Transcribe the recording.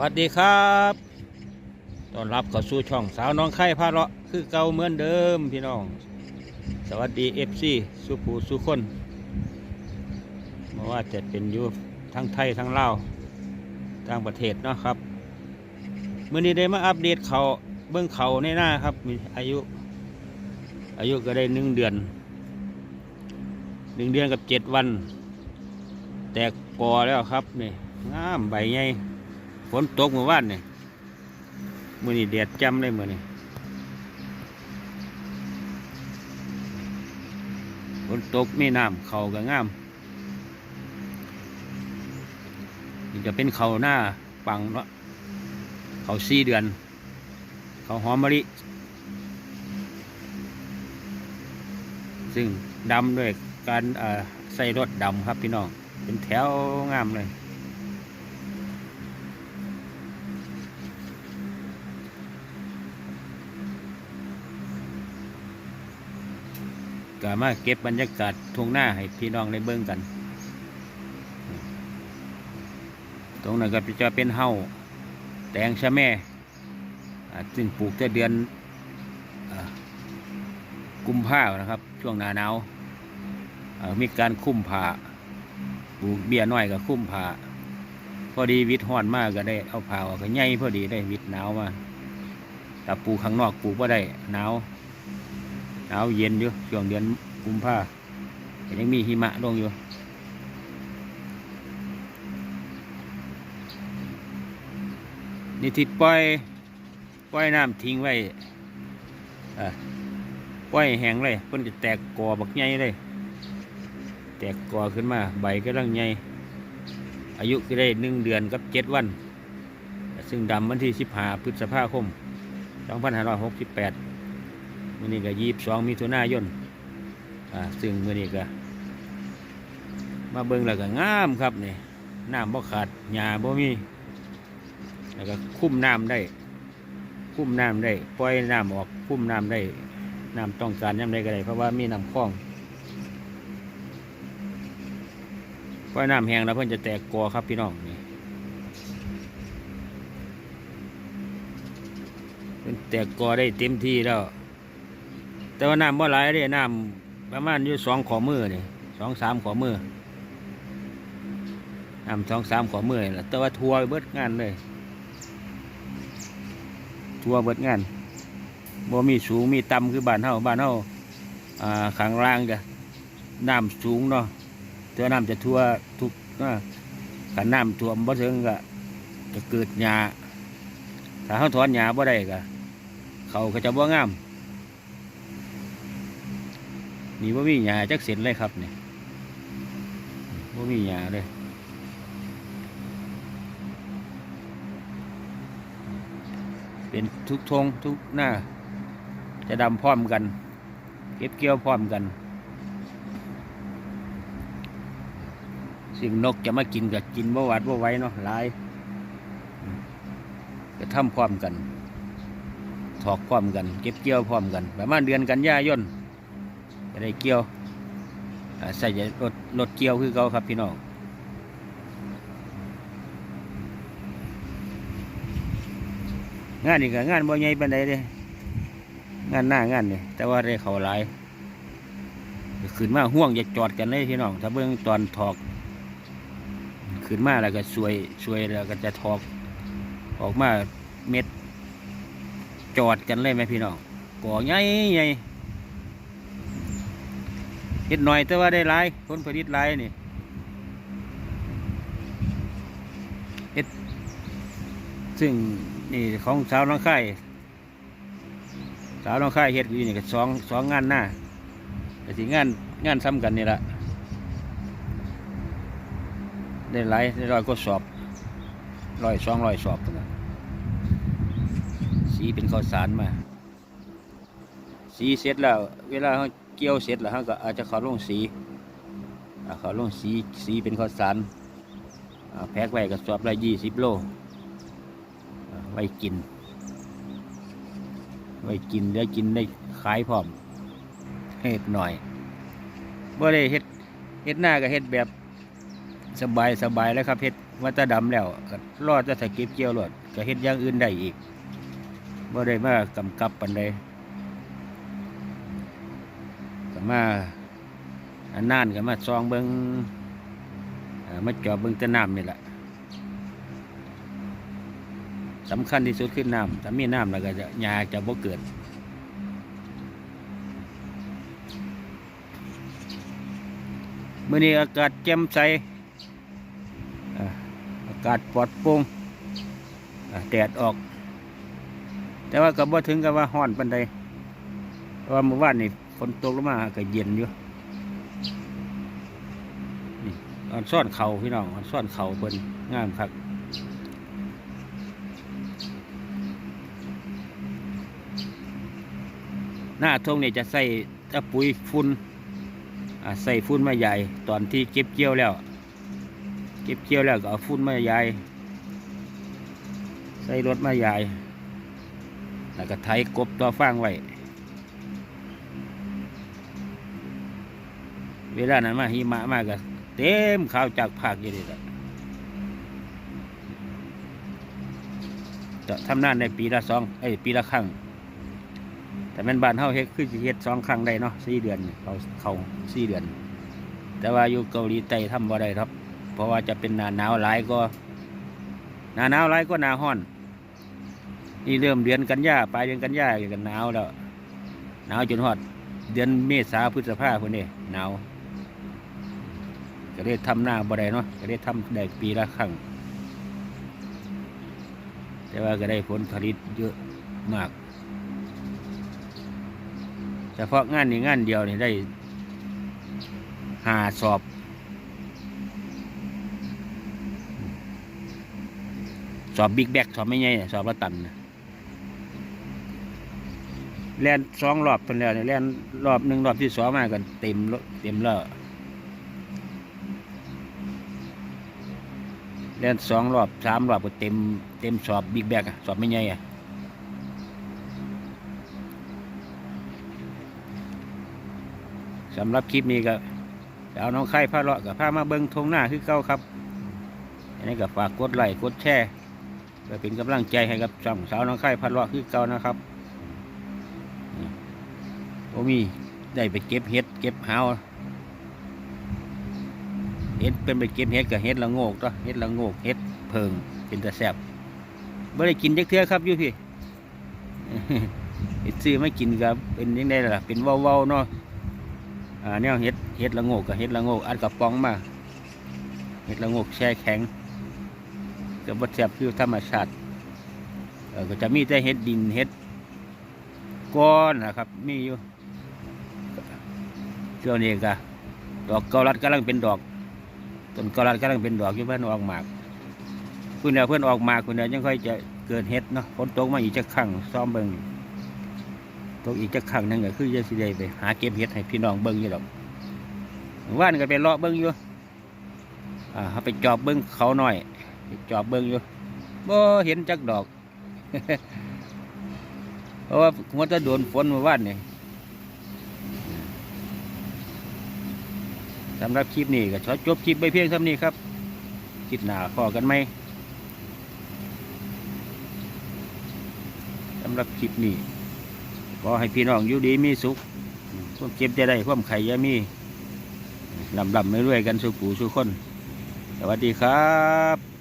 วัสดีครับต้อนรับเข้าสู่ช่องสาวน้องไข่พาเลาะคือเก่าเหมือนเดิมพี่น้อง สวัสดีเอฟซีสุผูสุคนไม่ว่าจะเป็นอยู่ทั้งไทยทั้งลาวต่างประเทศเนาะครับเมื่อนี้ได้มาอัปเดตเขาเบื้องเขาในหน้าครับ มีอายุ อายุก็ได้หนึ่งเดือนหนึ่งเดือนกับเจ็ดวัน แตกกอแล้วครับนี่งามใบใหญ่ ฝนตกเมื่อวานนี่มือนี้แดดจำเลยมือนี้ฝนตกมีน้ำเขาก็งามนี่จะเป็นเขาหน้าปังเนาะเขาสี่เดือน เขาหอมมะลิซึ่งดำด้วยการใส่รถดำครับพี่น้อง เป็นแถวงามเลย ก็มาเก็บบรรยากาศทุ่งหน้าให้พี่น้องได้เบิ่งกัน ตรงนั้นก็จะเป็นเฮาแตงชะแม่ซึ่งปลูกแต่เดือนอกุมภาพันธ์นะครับ ช่วงหน้าหนาวมีการคุ้มผ้าปลูกเบี้ยน้อยกับคุ้มผ้าพอดีวิทย์ห้อนมากก็ได้เอาผ้าออกก็ใหญ่พอดีได้วิทย์หนาวมาแต่ปลูกข้างนอกปลูกว่าได้หนาว หนาวเย็นอยู่ช่วงเดือนกุมภาแต่ยังมีหิมะลงอยู่นี่ที่ปล่อยปล่อยน้ำทิ้งไว้ปล่อยแห้งเลยเพิ่นจะแตกกอบักใหญ่เลย แตกกอขึ้นมา ใบก็รังใหญ่อายุก็ได้หนึ่งเดือนกับเจ็ดวัน ซึ่งดำวันที่สิบห้าพฤษภาคมสองพันห้าร้อยหกสิบแปด มื่อนี้ก็ยีบสองมิถุนายนอ่าซึ่งมื่อนี้ก็มาเบิ่งแล้วก็งามครับนี่น้ำบ่ขาดหญ้าบ่มีแล้วก็คุ้มน้ำได้คุ้มน้ำได้ปล่อยน้ำออกคุ้มน้ำได้น้ำต้องการย่ำใดก็ได้เพราะว่ามีน้ำคลองปล่อยน้ำแห้งแล้วเพิ่นจะแตกกอครับพี่น้องนี่เพิ่นแตกกอได้เต็มที่แล้ว แต่ว่าน้ำบ่ไหลเด้น้ำประมาณอยู่สองขอมือนี่สองสามขอมือน้ำสองสามขอมือนี่ล่ะแต่ว่าทัวเบิดงานเลย ทัวเบิดงานบ่มีสูงมีต่ำคือบ้านเฮาบ้านเฮาอ่าข้างล่างจะน้ำสูงเนาะแต่ว่าน้ำจะทั่วทุกนะขันน้ำท่วมบ่ถึงก็จะเกิดหญ้าถ้าเฮาถอนหญ้าบ่ได้ก็เขาก็จะบ่งาม นี่ว่ามีหญ้าจักเสร็จเลยครับนี่ว่ามีหญ้าเลยเป็นทุกทงทุกหน้า จะดำพร้อมกัน เก็บเกี่ยวพร้อมกัน สิ่งนกจะมากินกับกินบ่หวัดบ่ไว้เนาะหลายอืมก็ทำพร้อมกันถอกพร้อมกัน เก็บเกี่ยวพร้อมกัน ประมาณเดือนกันยายน จะได้เกี่ยวใส่รถรถเกี่ยวคือเขาครับพี่น้องงานนี่ก็งานบ่ใหญ่ปานใดเด้งานหน้างานนี่แต่ว่าได้เขาหลายขึ้นมาห่วงอย่าจอดกันเลยพี่น้อง ถ้าเบิ่งตอนถอกขึ้นมาแล้วก็สวยสวยแล้วก็จะถอกออกมาเม็ดจอดกันเลยไหมพี่น้องก่อใหญ่ใหญ่ เฮ็ดหน่อยแต่ว่าได้หลายผลผลิตหลายนี่เฮ็ดซึ่งนี่ของสาวน้องไข่สาวน้องไข่เฮ็ดอยู่นี่ก็สองสองงานหน้าแต่สิงานงานซ้ำกันนี่ละได้หลายได้ร้อยก็สอบร้อยสองร้อยสอบนะสีเป็นข้าวสารมา สีเสร็จแล้ว เวลาเขา เกี่ยวเสร็จแล้วเขาก็อาจจะเขาลงสีอ่าเขาลงสีสีเป็นข้าวสารแพ็คไว้กับสอบละยี่สิบโลไว้กิน ไว้กินได้กินได้ขายพร้อมเฮ็ดหน่อยบ่ได้เฮ็ดเฮ็ดหน้าก็เฮ็ดแบบสบายสบายแล้วครับเฮ็ดว่าแตะดำแล้วรอดจะสก็บเกี่ยวรอดก็เฮ็ดอย่างอื่นได้อีกบ่ได้มากำกับปันใด มาอันนานก็มาซองเบิงมาจอบเบิงตะน้ำนี่แหละสำคัญที่สุดคือน้ำถ้ามีน้ำแล้วก็จะหญ้าจะบ่เกิดมื่อนี้อากาศแจ่มใสอากาศปลอดโปร่งแดดออก แต่ว่าก็บ่ถึงกับว่าร้อนปานใดเพราะว่าเมื่อวานนี่ ฝนตกลงมาก็เย็นอยู่นี่ออนซ่อนเขาพี่น้องออนซ่อนเขาเพิ่นงามครับหน้าทงเนี่ยจะใส่ตะปุ๋ยฝุ่นใส่ฟุ้นมาใหญ่ ตอนที่เก็บเกี่ยวแล้ว เก็บเกี่ยวแล้วก็เอาฟุ้นมาใหญ่ใส่รถมาใหญ่แล้วก็ไถกบต่อฟางไว้ เวลานั้นมาหิมะมากก็เต็มข้าวจากภาคอยู่ดีละจะทำนานในปีละสองไอ้ปีละครั้ง แต่แม่นบ้านเฮาเฮ็ดคือสิเฮ็ดสองครั้งได้เนาะสี่เดือนเขาเขาสี่เดือน แต่ว่าอยู่เกาหลีใต้ทำบ่ได้ครับ เพราะว่าจะเป็นหนาหนาวหลายก็หนาหนาวหลายก็หนาห้อนนี่เริ่มเดือนกันยาปลายเดือนกันยากันหนาวแล้วหนาวจนฮอด เดือนเมษาพฤษภาคนนี้หนาว ก็ได้ทำหน้าบ่ได้เนาะก็ได้ทำได้ปีละครั้งแต่ว่าก็ได้ผลผลิตเยอะมากเฉพาะงานนี้งานเดียวนี่ได้หาสอบ สอบบิ๊กแบกสอบไม่ใหญ่สอบละตันน่ะแล่นสองรอบเป็นแล้วเนี่ยแล่นรอบหนึ่งรอบที่สองมากันเต็มเต็มแล้ว แล่นสองรอบสามรอบก็เต็มเต็มสอบบิ๊กแบกอะสอบไม่ใหญ่อะสำหรับคลิปนี้ก็เอาน้องไข่พาเลาะกับพามาเบิ้งทงหน้าคือเก้าครับอันนี้ก็ฝากกดไลค์กดแชร์เพื่อเป็นกำลังใจให้กับช่องสาวน้องไข่พาเลาะคือเก้านะครับโอ้มีได้ไปเก็บเห็ดเก็บหาว เห็ดเป็นไปเก็บเห็ดกับเห็ดละโงกตัวเห็ดละโงกเห็ดเพิงเป็นตะแซบไม่ได้กินจักเทื่อครับยูพี่เห็ดซื้อไม่กินกับเป็นยังไงล่ะเป็นเว้าๆเนาะอ่าเนี่ยเห็ดเห็ดละโงกกับเห็ดละโงกอัดกระป๋องมาเห็ดละโงกแช่แข็งกับบดแสบคือธรรมชาติเออก็จะมีแต่เห็ดดินเห็ดก้อนนะครับมีอยู่ช่วงนี้ก็ดอกเกาลัดกำลังเป็นดอก ต้นกาลัดกำลังเป็นดอกอยู่เพื่อนออกหมากคุณเดียวเพื่อนออกหมากคุณเดียวยังค่อยจะเกิดเห็ดเนาะฝนตกมาอีกจะขังซ้อมเบิ่งตกอีกจะครั้งหนึงก็คือจะสิได้ไปหาเก็บเห็ดให้พี่น้องเบิ่งอยู่ดอกว่านก็ไปเลาะเบิ่งอยู่อ่าเขาไปจอบเบิ่งเขาหน่อยจอบเบิ่งอยู่บ่เห็นจักดอกเพราะว่าหัวจะโดนฝนเมื่านเนี่ย สำหรับคลิปนี้ก็ขอจบคลิปไปเพียงเท่านี้ครับคลิปหน้าพอกันไหมสำหรับคลิปนี้ขอให้พี่น้องอยู่ดีมีสุขความเจ็บจะได้ความไข่ยามีลำลำไม่รวยกันสุขูสุขคน สวัสดีครับ